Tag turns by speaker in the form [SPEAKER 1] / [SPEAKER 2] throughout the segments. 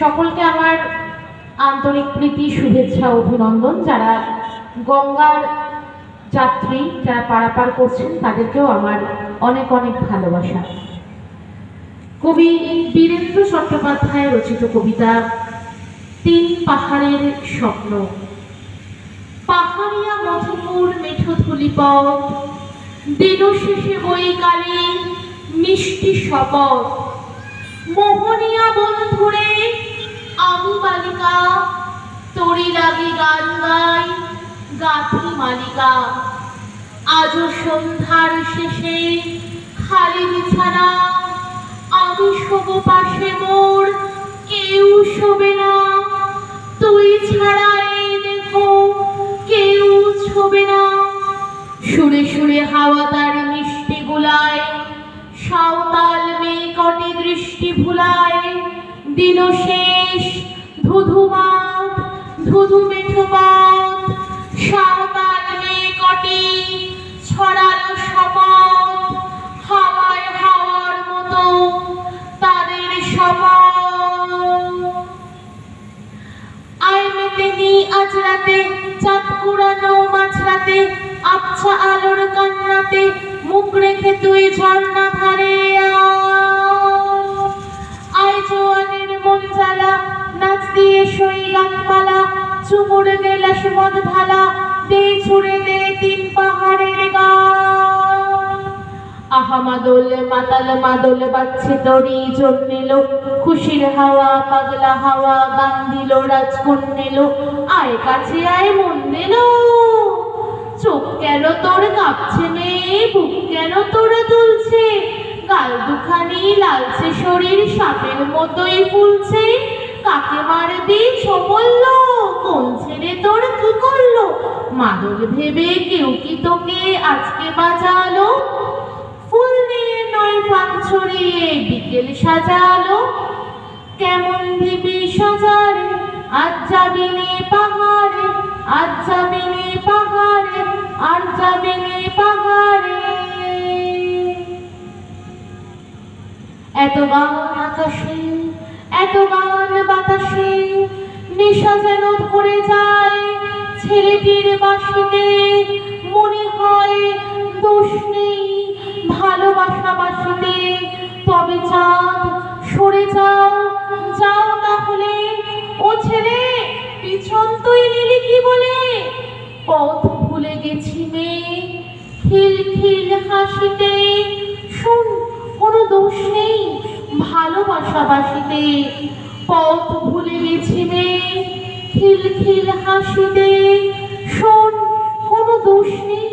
[SPEAKER 1] সকলকে আমার আন্তরিক প্রীতি, শুভেচ্ছা, অভিনন্দন। যারা গঙ্গার যাত্রী, যারা পারাপার করছেন, তাদেরকেও আমার অনেক অনেক ভালোবাসা। কবি বীরেন্দ্র চট্টোপাধ্যায় রচিত কবিতা, তিন পাহাড়ের স্বপ্ন। পাহাড়িয়া মধুপুর মেঠো ধুলিপথ, দিন শেষে বৈকালে মিষ্টি শপথ। মোহনিয়া বন্ধুরে আমি বালিকা তরি লাগে গান গাই, গাথি মালিকা। আজও সন্ধ্যার শেষে খালি বিছানা, আমি শোবো পাশে মোর, কেউ শোবে না। তুই ছাড়া এই দেখো কেউ ছোবে না। সুরে সুরে হাওয়া তার মিষ্টি গুলায়, সাঁওতাল মেয়ে কটি দৃষ্টি ভুলায় দিন শেষ ধুধু মাঠ ধুধু মেঠো পথ সাঁওতাল মেয়ে কটি ছড়ালো শপথ, হাওয়ায় হাওয়ার মতো তাদের শপথ। আয় মেতেনি আজ রাতে, চাঁদ কুড়ানো মাঝরাতে, আবছা আলোর কান্নাতে, মুখ রেখে তুই ঝর্ণা চুমুর গেলাস মদ ঢালা, দে ছুড়ে দে তিন পাহাড়ের গান। আহা মাদল, মাতাল, মাদল বাচ্ছে তরি জন্মেল, খুশির হাওয়া, পাগলা হাওয়া গান দিল রাজকন নিল আয় কাছে আয় মন দিল। চোখ কেন তোর কাঁপছে মেয়ে বুক কেন তোর দুলছে, গাল দুখানি লালচে শরীর সাপের মতোই ফুলছে কাকে মারবি সমল্ল কোন ছেড়ে তোর কি করল? মাদল ভেবে কেউ কি তোকে আজকে বাজালো ফুল দিয়ে নয় ফাঁক ছড়িয়ে বিকেল সাজালো। কেমন দিবি সাজারে, আজ যাবি নে পাহাড়ে, আজ যাবি পাহাড়ে, আর যাবি নে পাহাড়ে। এত গান আকাশে এত গান বাতাসে নেশা যেন ধরে যায়। ছেলেটির বাসিতে মনে হয় দোষ নেই ভালোবাসা বাসিতে। তবে চাঁদ সরে যাও যাও তাহলে। ও ছেলে, পিছন তুই নিলি কি বলে? পথ ভুলে গেছি মেয়ে খিল খিল হাসিতে শোন, কোনো দোষ নেই। ভালোবাসা বাসিতে পথ ভুলে গেছি মেয়ে খিল খিল হাসিতে শোন কোনো দোষ নেই।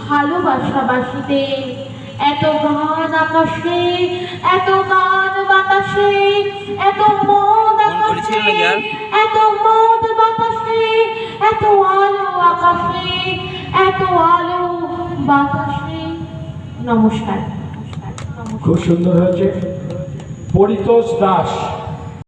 [SPEAKER 1] ভালোবাসা বাসিতে এত গান আকাশে এত গান বাতাসে এত মদ আকাশে এত মদ বাতাসে এত আলো আকাশে এত আলো বাতাসে। নমস্কার।
[SPEAKER 2] খুব সুন্দর হয়েছে। পরিতোষ দাস